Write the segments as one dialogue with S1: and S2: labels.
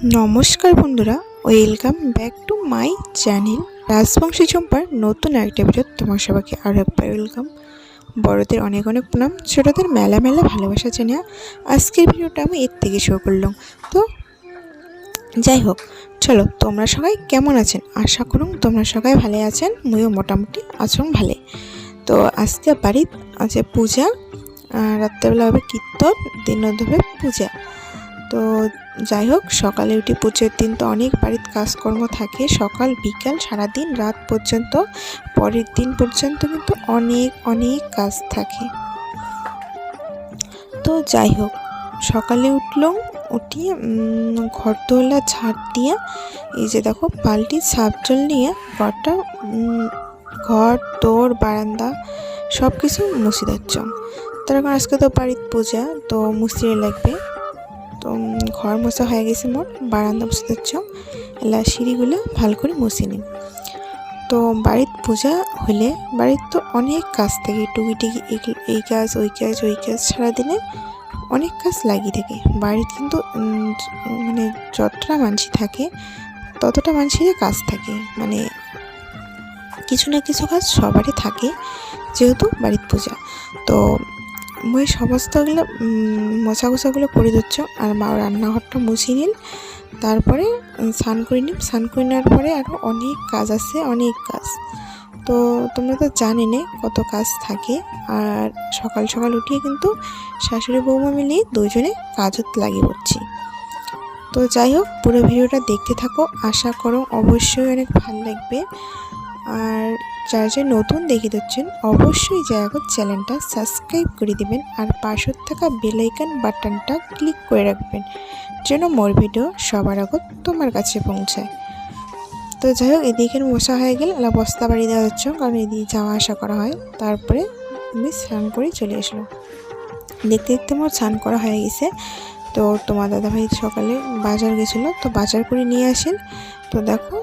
S1: নমস্কার বন্ধুরা, welcome back to my channel Rajbongshi চম্পার নতুন একটা ভিডিও তোমার সবাইকে আরও একবার ওয়েলকাম। বড়দের অনেক অনেক প্রণাম, ছোটোদের মেলা মেলা ভালোবাসা জানিয়া আজকের ভিডিওটা আমি এর থেকে শুরু করলাম। তো যাই হোক, চলো তোমরা সবাই কেমন আছেন? আশা করুন তোমরা সবাই ভালো আছেন মুইও মোটামুটি আচরণ ভালো তো আজকে বাড়ির আছে পূজা রাত্রেবেলা হবে কীর্তন, দিন হবে পূজা। তো যাই হোক, সকালে উঠে পুজোর দিন তো অনেক বাড়ির কাজকর্ম থাকে। সকাল, বিকাল, সারাদিন, রাত পর্যন্ত, পরের দিন পর্যন্ত কিন্তু অনেক অনেক কাজ থাকে। তো যাই হোক, সকালে উঠলাম, উঠিয়ে ঘর তোলা ঝাড় দিয়ে, এই যে দেখো, বালতি সাপ জল নিয়ে ঘরটা ঘর তোর বারান্দা সব কিছু মুছে দিচ্ছ। তার কারণ আজকে তো বাড়ির পূজা, তো মুসিয়ে লাগবে। তো ঘর মোছা হয়ে গেছে মোট বারান্দা বসে দিচ্ছ এলা সিঁড়িগুলো ভালো করে মুছে নিন। তো বাড়ির পূজা হলে বাড়ির তো অনেক কাজ থাকে টুকি এই কাজ, ওই কাজ ওই কাজ সারাদিনে অনেক কাজ লাগিয়ে থাকে। বাড়ির কিন্তু মানে যতটা মানুষ থাকে, ততটা মানুষেরই কাজ থাকে। মানে কিছু না কিছু কাজ সবারই থাকে, যেহেতু বাড়ির পূজা। তো মই সমস্তগুলো মশা গোছাগুলো করে দিচ্ছ আর মা রান্নাঘরটা মুছিয়ে নিন। তারপরে স্নান করে নিন। স্নান করে নেওয়ার পরে আরও অনেক কাজ আছে, অনেক কাজ। তো তোমরা তো জানি না কত কাজ থাকে। আর সকাল সকাল উঠিয়ে কিন্তু শাশুড়ি বৌমা মিলিয়ে দুজনে কাজত লাগিয়ে পড়ছি। তো যাই হোক, পুরো ভিডিওটা দেখতে থাকো। আশা করো অবশ্যই অনেক ভালো লাগবে। আর যারা যে নতুন দেখে দিচ্ছেন, অবশ্যই জায়গা চ্যানেলটা সাবস্ক্রাইব করে দিবেন আর পাশের থাকা বেলাইকান বাটনটা ক্লিক করে রাখবেন, যেন মোর ভিডিও সবার আগত তোমার কাছে পৌঁছায়। তো যাই হোক, এদিকে মশা হয়ে গেলে আলা বস্তা বাড়ি দেওয়া হচ্ছে কারণ এদিকে যাওয়া আসা করা হয়। তারপরে আমি স্নান করে চলে আসলো দেখতে দেখতে আমার স্নান করা হয়ে গেছে। তো তোমার দাদাভাই সকালে বাজার গেছিল, তো বাজার করে নিয়ে আসেন। তো দেখো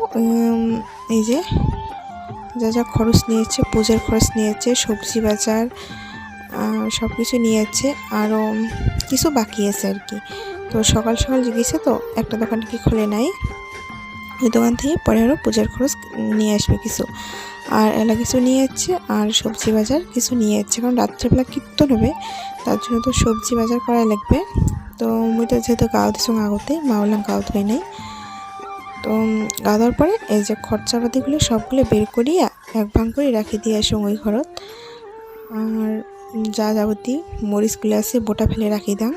S1: এই যে যা যা খরচ নিয়েছে, পূজার খরচ নিয়েছে, সবজি বাজার সব কিছু নিয়েছে, আরও কিছু বাকি আছে আর কি। তো সকাল সকাল গেছে তো একটা দোকান কি খুলে নাই? ওই দোকান থেকে পরে আরও পূজার খরচ নিয়ে আসবে কিছু। আর এলা কিছু নিয়ে যাচ্ছে আর সবজি বাজার কিছু নিয়ে যাচ্ছে কারণ রাত্রেবেলা কীর্তন হবে, তার জন্য তো সবজি বাজার করা লাগবে। তো মুই তো যেহেতু গাও দিছো আগতে বললাম গাও ধুয়ে নেই। তো গাদার পরে এই যে খরচাপাতিগুলো সবগুলো বের করিয়া এক ভাঙ করে রাখি দিয়ে আসুন ওই ঘরত। আর যা যাবতীয় মরিচগুলো আছে বোটা ফেলে রাখি দাম।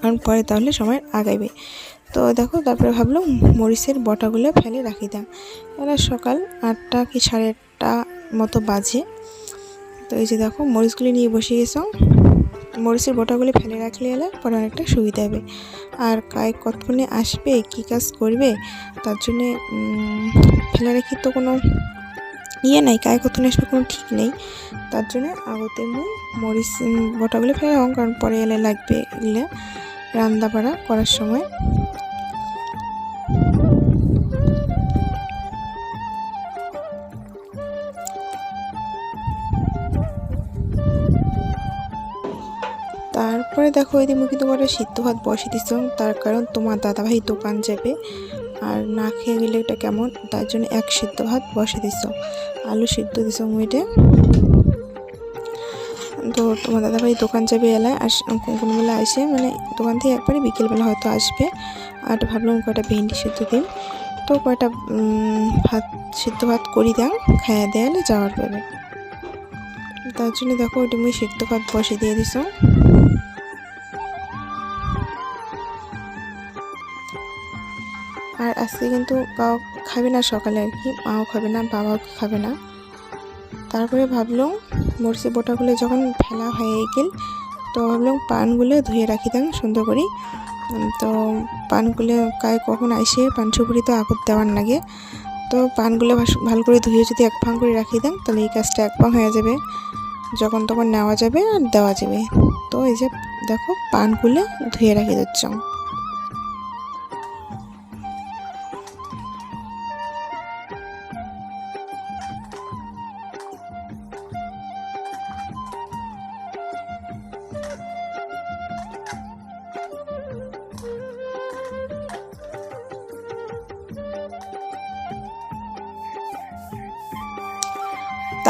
S1: কারণ পরে তাহলে সময় আগাইবে। তো দেখো, তারপরে ভাবলাম মরিচের বটাগুলো ফেলে রাখি দাম। এরা সকাল আটটা কি সাড়ে আটটা মতো বাজে। তো এই যে দেখো, মরিচগুলি নিয়ে বসে গেছ। মরিচের বোটাগুলি ফেলে রাখলে এলে পরে অনেকটা সুবিধা হবে। আর কায় কতক্ষণে আসবে, কি কাজ করবে, তার জন্যে ফেলে রাখি তো কোনো ইয়ে নাই কায় কতক্ষণে আসবে কোনো ঠিক নেই। তার জন্য আগতে মুই মরিচ বোটাগুলি ফেলে রাখুন কারণ পরে এলে লাগবে এলে রান্না বাড়া করার সময়। দেখো, এই মুখে তোমার সিদ্ধ ভাত বসে দিচ্ছ তার কারণ তোমার দাদাভাই দোকান যাবে আর না খেয়ে গেলে এটা কেমন? তার জন্য এক সিদ্ধ ভাত বসে দিচ্ছ আলু সিদ্ধ দিছ মুইটে তো তোমার দাদাভাই দোকান যাবে এলায় আস কোনবেলা আসে। মানে দোকান থেকে একবারে বিকেলবেলা হয়তো আসবে। আর ভাবলাম কয়টা ভেন্ডি সিদ্ধ দিন তো কয়টা ভাত, সিদ্ধ ভাত করি দাম খাইয়া দেয়ালে যাওয়ার পাবে। তার জন্য দেখো ওইটা মুই সিদ্ধ ভাত বসে দিয়ে দিছ আর আজকে কিন্তু কাউ খাবে না সকালে আর কি, মাও খাবে না, বাবাও খাবে না। তারপরে ভাবলাম মরচি বোটাগুলো যখন ফেলা হয়ে গেল, তো ভাবলাম পানগুলো ধুয়ে রাখি দাম সুন্দর করে। তো পানগুলো কায় কখন আসে, পান সুপুরি তো আগত দেওয়ার লাগে তো পানগুলো ভালো করে ধুয়ে যদি এক ভাঙ করে রাখি দাম তাহলে এই কাজটা এক ভাঙ হয়ে যাবে। যখন তখন নেওয়া যাবে আর দেওয়া যাবে। তো এই যে দেখো, পানগুলো ধুয়ে রাখি দিচ্ছ।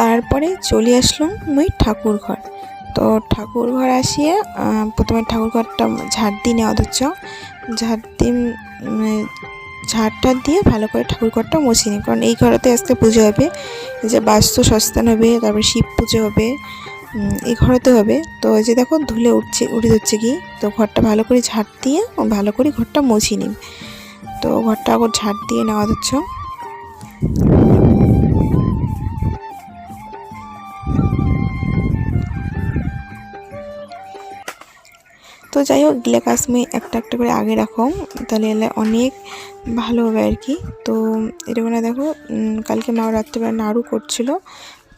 S1: তারপরে চলে আসলাম মুই ঠাকুর ঘর তো ঠাকুর ঘর আসিয়ে প্রথমে ঠাকুর ঘরটা ঝাড় দিয়ে নেওয়া হচ্ছে ঝাড় উম, ঝাড়টা দিয়ে ভালো করে ঠাকুর ঘরটা মুছে নিই। কারণ এই ঘরেতে আজকে পুজো হবে। যে বাস্তু সস্তান হবে তারপরে শিব পুজো হবে এই ঘরেতে হবে। তো যে দেখো ধুলে উঠছে উঠে যাচ্ছে কি? তো ঘরটা ভালো করে ঝাড় দিয়ে ভালো করে ঘরটা মুছে নিই। তো ঘরটা আবার ঝাড় দিয়ে নেওয়া হচ্ছে তো যাই হোক গিলা কাজ মুই একটা একটা করে আগে রাখো, তাহলে এলে অনেক ভালো হবে আর কি। তো মানে দেখো কালকে মা রাত্রেবেলা নাড়ু করছিল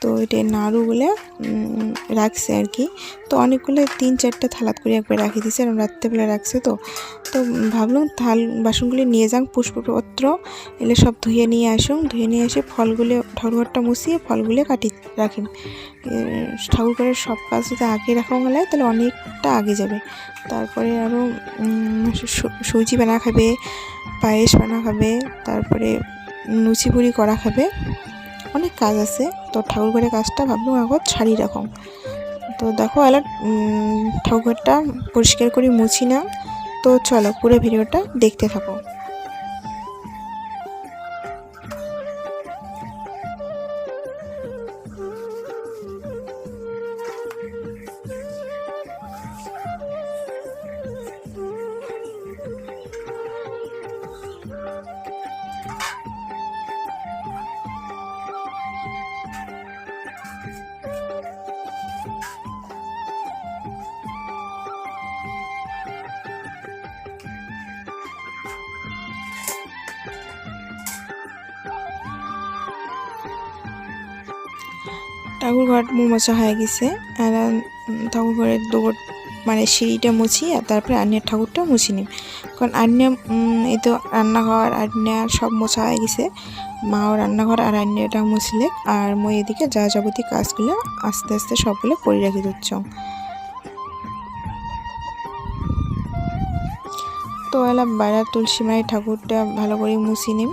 S1: তো এটা নাড়ুগুলো উম, রাখছে আর কি। তো অনেকগুলো তিন চারটা থালাত করে একবার রাখি দিছে আর রাত্রেবেলা রাখছে তো। তো ভাবলাম থাল বাসনগুলি নিয়ে যাং পুষ্পপত্র এলে সব ধুয়ে নিয়ে আসুন। ধুয়ে নিয়ে এসে ফলগুলো ঠাকুরঘরটা মুছিয়ে ফলগুলো কাটি রাখি। ঠাকুর ঘরের সব কাজ যদি আগে রাখা গেলে তাহলে অনেকটা আগে যাবে। তারপরে আরও সুজি বানা খাবে পায়েস বানা খাবে তারপরে লুচি পুরি করা খাবে। অনেক কাজ আছে। তো ঠাকুরঘরের কাজটা ভাবলাম আগত ছাড়ি রাখুন তো দেখো এলা ঠাকুরঘরটা পরিষ্কার করে মুছি না। তো চলো পুরো ভিডিওটা দেখতে থাকো। ঠাকুর ঘর মোছা হয়ে গেছে। আর ঠাকুর ঘরের দৌড় মানে সিঁড়িটা মুছি, আর তারপরে আন্নের ঠাকুরটা মুছি নিই কারণ আন্নে এই তো রান্নাঘর, আন্না সব মোছা হয়ে গেছে। মাও রান্নাঘর আর আন্নাটা মুছলে, আর মই এদিকে যা যাবতীয় কাজগুলো আস্তে আস্তে সবগুলো করে রেখে দিচ্ছ। তো এলা বাইরে তুলসী মায়ের ঠাকুরটা ভালো করে মুছি নিম।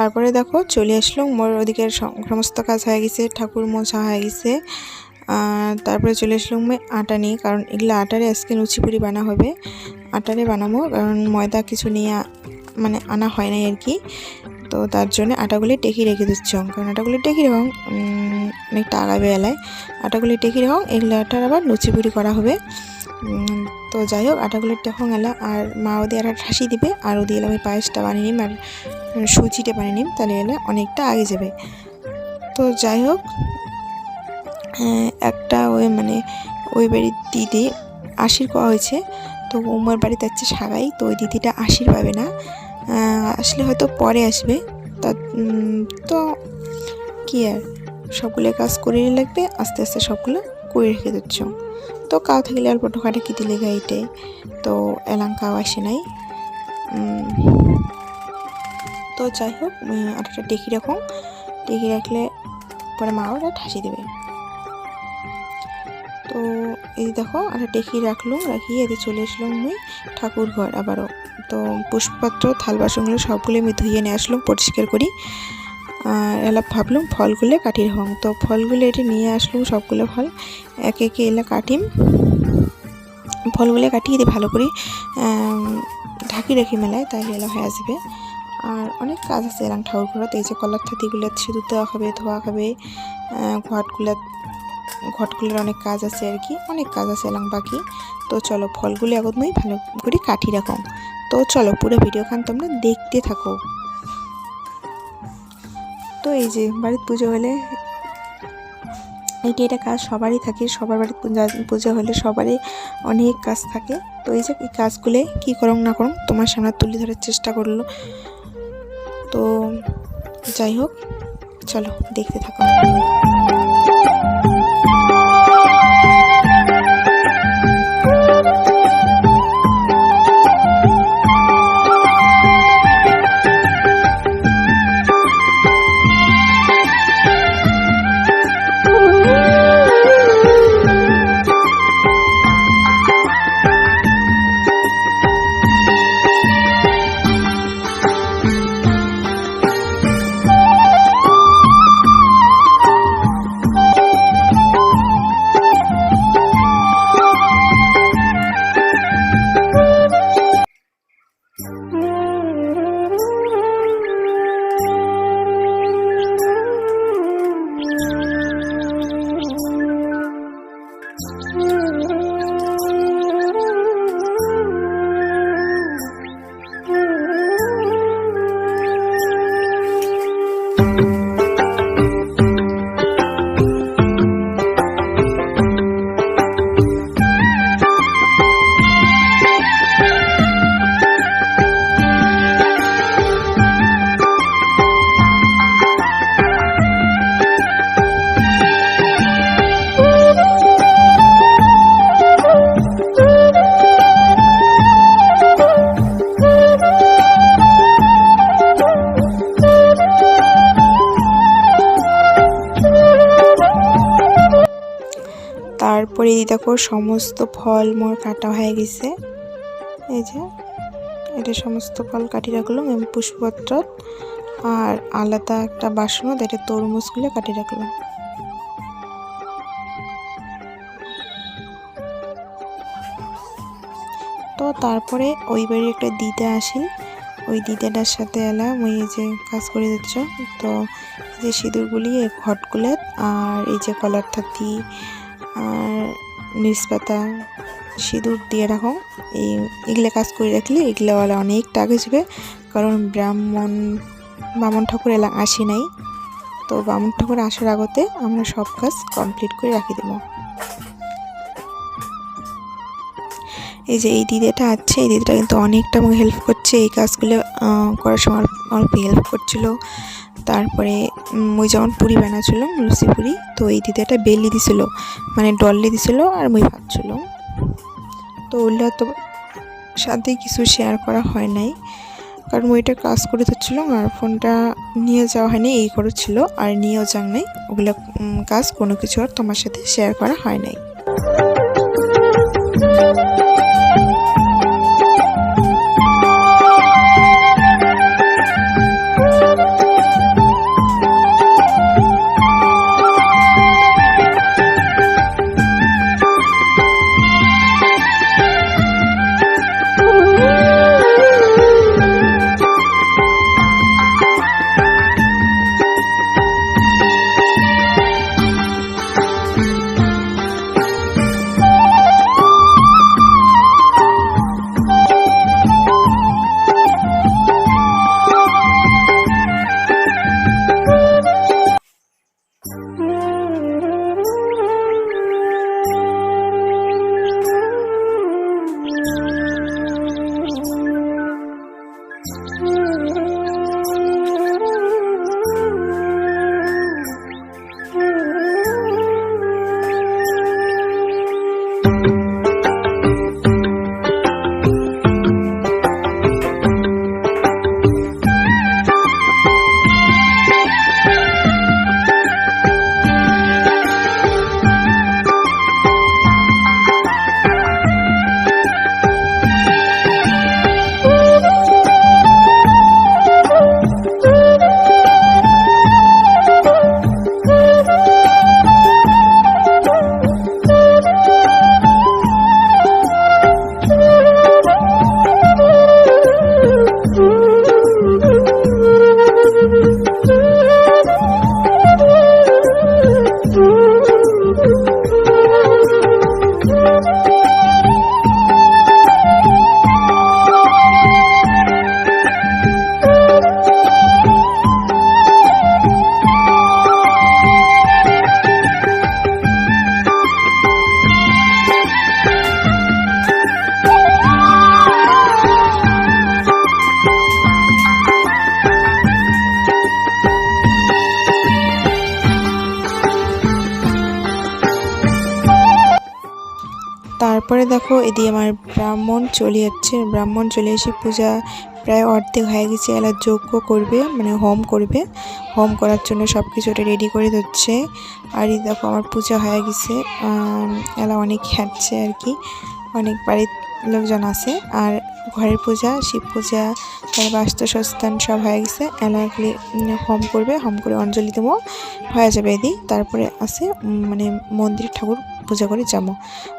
S1: তারপরে দেখো চলে আসলো, মোর ওদিকে সমস্ত কাজ হয়ে গেছে, ঠাকুর মোছা হয়ে গেছে। তারপরে চলে আসলো আমি আটা নিয়ে, কারণ এগুলো আটারে আজকে লুচিপুরি বানা হবে। আটারে বানাবো, কারণ ময়দা কিছু নিয়ে মানে আনা হয় নাই আর কি। তো তার জন্য আটাগুলি টেকি রেখে দিচ্ছ কারণ আটাগুলি টেকি রাখুন অনেকটা আগাবে এলায়। আটাগুলি টেকি রাখুন এগুলো আটার আবার লুচি পুরি করা হবে। তো যাই হোক আটাগুলো টেখন এলা আর মা ওদি আর ঠাসি দিবে আর ওদি এলে আমি পায়েসটা বানিয়ে নিম আর সুজিটা বানিয়ে নিম তাহলে এলে অনেকটা আগে যাবে। তো যাই হোক হ্যাঁ, একটা ওই মানে ওই বাড়ির দিদি আশির করা হয়েছে। তো উমার বাড়িতে যাচ্ছে সাগাই তো ওই দিদিটা আশির পাবে না। আসলে হয়তো পরে আসবে। তা তো কি আর সবগুলো কাজ করে লাগবে, আস্তে আস্তে সবগুলো করে রেখে দিচ্ছ। তো কাউ থাকলে অল্প ঢোকাটা কি দিলে গাইতে তো এলাম কাউ আসে নাই। তো যাই হোক আটাটা ডেকে রাখো। ডেকে রাখলে পরে মা ওরা ঠাসি দেবে। তো এই দেখো আটা ডেকে রাখলাম, রাখিয়ে এতে চলে আসলাম আমি ঠাকুর ঘর আবারও। তো পুষ্পপাত্র, থাল বাসনগুলো সবগুলো আমি ধুয়ে নিয়ে আসলাম, পরিষ্কার করি। এলা ভাবলাম ফলগুলো কাটি রাখলাম তো ফলগুলো এটি নিয়ে আসলাম, সবগুলো ফল। একে একে এলা কাটিম ফলগুলো কাটিয়ে দিয়ে ভালো করে ঢাকি রেখে মেলায়, তাহলে এলা হয়ে আসবে। আর অনেক কাজ আছে এলাম ঠাকুর ঘরত এই যে কলার থাতিগুলো সিঁদুর দেওয়া হবে, ধোয়া হবে ঘটগুলো, ঘটগুলোর অনেক কাজ আছে আর কি, অনেক কাজ আছে এলাম বাকি। তো চলো ফলগুলো একদমই ভালো করে কাটি রাখো। তো চলো পুরো ভিডিও খান তোমরা দেখতে থাকো। তো এই যে বাড়ির পুজো হলে এইটা এটা কাজ সবারই থাকে, সবার পূজা, পুজো হলে সবারই অনেক কাজ থাকে। তো এই যে এই কাজগুলো কী করং না করং তোমার সামনে তুলে ধরার চেষ্টা করল। তো যাই হোক, চলো দেখতে থাকো। তারপরে দেখো সমস্ত ফল মোর কাটা হয়ে গেছে। এই যে, এটা সমস্ত ফল কাটি রাখলাম এবং পুষ্পপত্র আর আলাদা একটা বাসনত এটা তরমুজগুলো কাটি রাখলাম। তো তারপরে ওই বাড়ির একটা দিদা আসিল ওই দিদাটার সাথে এলাম ওই যে কাজ করে দিচ্ছ তো যে সিঁদুরগুলি ঘটগুলো আর এই যে কলার থাতি আর নিষ্পাতা সিঁদুর দিয়ে রাখো। এই এগুলো কাজ করে রাখলে এগুলোওয়ালা অনেক টাকা যাবে। কারণ ব্রাহ্মণ, বামন ঠাকুর এলা আসি নাই। তো বামন ঠাকুর আসার আগতে আমরা সব কাজ কমপ্লিট করে রাখি দেবো। এই যে এই দিদিটা আছে, এই দিদিটা কিন্তু অনেকটা আমাকে হেল্প করছে। এই কাজগুলো করার সময় অল্প হেল্প করছিল। তারপরে উম, ওই যেমন পুরি বানাচ্ছিল লুচি পুরি তো এই দিদি একটা বেলি দিছিল মানে ডললে দিছিল আর মুই ভাবছিল তো ওগুলো তো সাথে কিছু শেয়ার করা হয় নাই কারণ ওইটা কাজ করে ধরছিল আর ফোনটা নিয়ে যাওয়া হয়নি এই করেছিল আর নিয়েও যান নাই। ওগুলো কাজ কোনো কিছু আর তোমার সাথে শেয়ার করা হয় নাই। দেখো, এদিকে আমার ব্রাহ্মণ চলে যাচ্ছে। ব্রাহ্মণ চলে এসে পূজা প্রায় অর্ধেক হয়ে গেছে। এলা যজ্ঞ করবে মানে হোম করবে। হোম করার জন্য সব কিছুটা রেডি করে দিচ্ছে। আর দেখো, আমার পূজা হয়ে গেছে। এলা অনেক খাচ্ছে আর কি। অনেক বাড়ির লোকজন আছে। আর ঘরের পূজা, শিব পূজা তারপর বাস্তুসস্থান সব হয়ে গেছে। এলা খালি হোম করবে। হোম করে অঞ্জলি দেবো। হয়ে যাবে এদি তারপরে আছে মানে মন্দির ঠাকুর পূজা করে, যাব।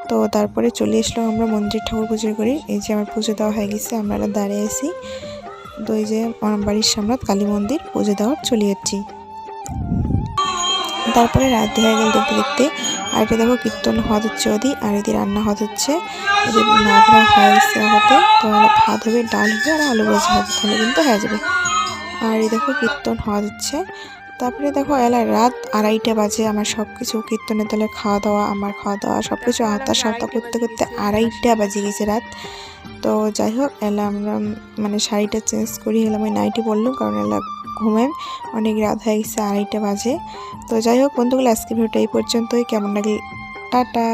S1: তো তারপরে চলে আসলাম আমরা মন্দির ঠাকুর পুজো করি। এই যে আমার পুজো দেওয়া হয়ে গেছে, আমরা দাঁড়িয়ে আছি। তো এই যে আমার বাড়ির সামনে কালী মন্দির, পুজো দেওয়ার চলে যাচ্ছি। তারপরে রাত হয়ে গেল দেখতে দেখতে। আর এটা দেখো, কীর্তন হওয়া হচ্ছে ওদি, আর এদি রান্না হওয়া হচ্ছে। এই যে নাভরা হয়ে গেছে হতে তো এলা ভাত হবে, ডাল হবে, আর আলু ভাজা হবে, তাহলে কিন্তু হয়ে যাবে। আর এই দেখো, কীর্তন হওয়া হচ্ছে। তারপরে দেখো এলা রাত আড়াইটা বাজে, আমার সব কিছু কীর্তনের দলে খাওয়া দাওয়া, আমার খাওয়া দাওয়া সব কিছু আতা সাতা করতে করতে আড়াইটা বাজে গেছে রাত। তো যাই হোক, এলা আমরা মানে শাড়িটা চেঞ্জ করি এলাম ওই নাইটি পরলাম কারণ এলা ঘুমেন অনেক রাত হয়ে গেছে আড়াইটা বাজে। তো যাই হোক, বন্ধুগুলো আজকে ভিডিওটা এই পর্যন্তই। কেমন লাগে টাটা।